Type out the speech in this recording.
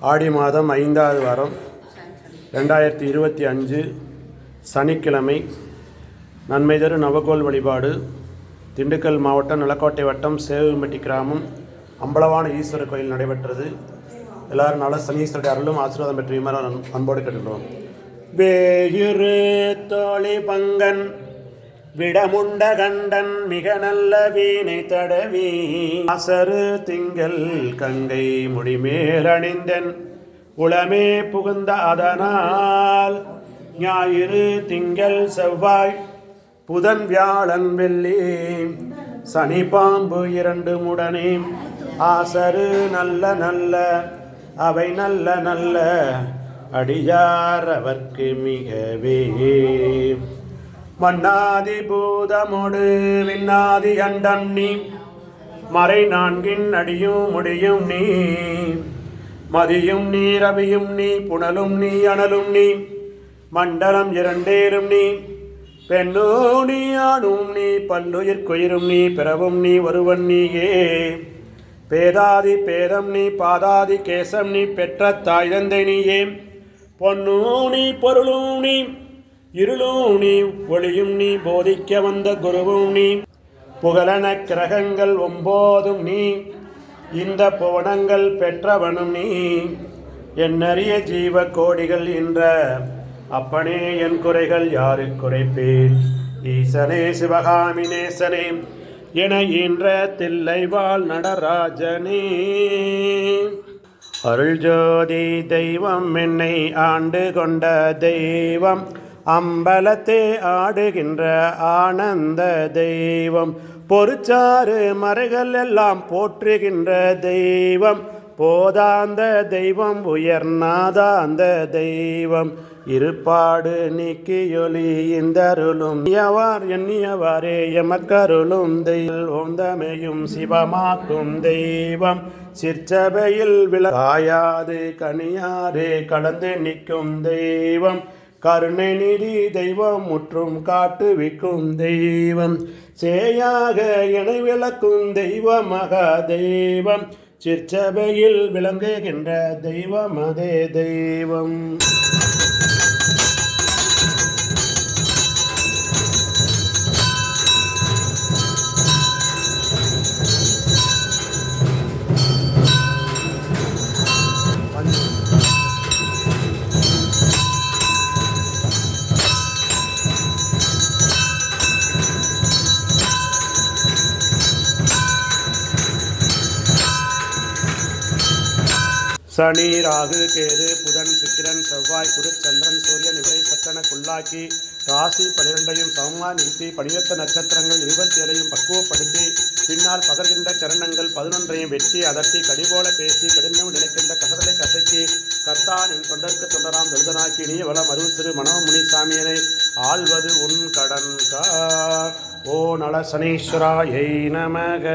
ஆடி மாதம் ஐந்தாவது வாரம் ரெண்டாயிரத்தி இருபத்தி அஞ்சு சனிக்கிழமை நன்மை தரு நவகோல் வழிபாடு திண்டுக்கல் மாவட்டம் நிலக்கோட்டை வட்டம் சேவுமெட்டி கிராமம் அம்பலவான ஈஸ்வரர் கோயில் நடைபெற்றது. எல்லாரும் நல்ல சனீஸ்வருடைய அருளும் ஆசீர்வாதம் பெற்று அன்போடு கேட்டுக்கிறோம் வேயுரு தோழி பங்கன் விடமுண்ட கண்டன் மிக நல்ல வீணை தடவி அசரு திங்கள் கங்கை முடிமேல் அணிந்தன். உளமே புகுந்த அதனால் ஞாயிறு திங்கள் செவ்வாய் புதன் வியாழன் வெள்ளி சனி பாம்பு இரண்டு முடனே. ஆசரு நல்ல நல்ல அவை நல்ல நல்ல அடியார் அவர்க்கு மிகவே. மன்னாதி பூதமொடு விண்ணாதி அண்டம் நீ மறை நான்கின் அடியும் முடியும் நீ. மதியும் நீ ரவியும் நீ புனலும் நீ அனலும் நீ. மண்டலம் இரண்டேரும் நீ. பெண்ணோ நீ ஆணும் நீ பல்லுயிர் குயிரும் நீ பிறவும் நீ ஒருவன் நீயே. பேதாதி பேதம் நீ பாதாதி கேசம் நீ பெற்ற தாய் தந்தை நீயே. பொன்னூ நீ பொருளும் நீ. இருளும் நீ ஒளியும் நீ போதிக்க வந்த குருவும் நீ. புகழன கிரகங்கள் ஒம்போதும் நீ. இந்த புவனங்கள் பெற்றவனும் நீ. என்னறிய ஜீவ கோடிகள் என்ற அப்பனே என் குறைகள் யாரு குறைப்பேன்? ஈசனே சிவகாமி நேசனே என ஈன்ற தில்லைவாழ் நடராஜனே. அருள் ஜோதி தெய்வம் என்னை ஆண்டு கொண்ட தெய்வம். அம்பலத்தே ஆடுகின்ற ஆனந்த தெய்வம். பொறுச்சாறு மறைகள் எல்லாம் போற்றுகின்ற தெய்வம். போதாந்த தெய்வம் உயர்நாதாந்த தெய்வம். இருப்பாடு நீக்கியொலி இந்த அருளும் எவார் எண்ணியவாறே எமக்கருளும். தெயில் ஓந்தமையும் சிவமாக்கும் தெய்வம். சிற்சபையில் விழாயாது கனியாரே கலந்து நிற்கும் தெய்வம். கருணை நிதி தெய்வம் முற்றும் காட்டுவிக்கும் தெய்வம். சேயாக இணை விளக்கும் தெய்வமாக தெய்வம் சிற்சபையில் விளங்குகின்ற தெய்வம் அதே தெய்வம். சனி ராகு கேது புதன் சுக்கிரன் செவ்வாய் குரு சந்திரன் சூரியன் இவரை சத்தன குள்ளாக்கி ராசி பனிரெண்டையும் சமமாக நிறுத்தி பனியத்த நட்சத்திரங்கள் இருபத்தி ஏழையும் பக்குவப்படுத்தி பின்னால் பகர்கின்ற சரணங்கள் பதினொன்றையும் வெட்டி அதட்டி கடிபோல பேசி கடினம் நினைக்கின்ற கசதலை கசக்கி கர்த்தான் என் தொண்டருக்கு தொண்டராம் எழுதனாக்கி நீ வளம் அருள் திரு மனோமுனி சாமியனை ஆள்வது உன் கடன் ஓ நல சனீஸ்வராயை நமக.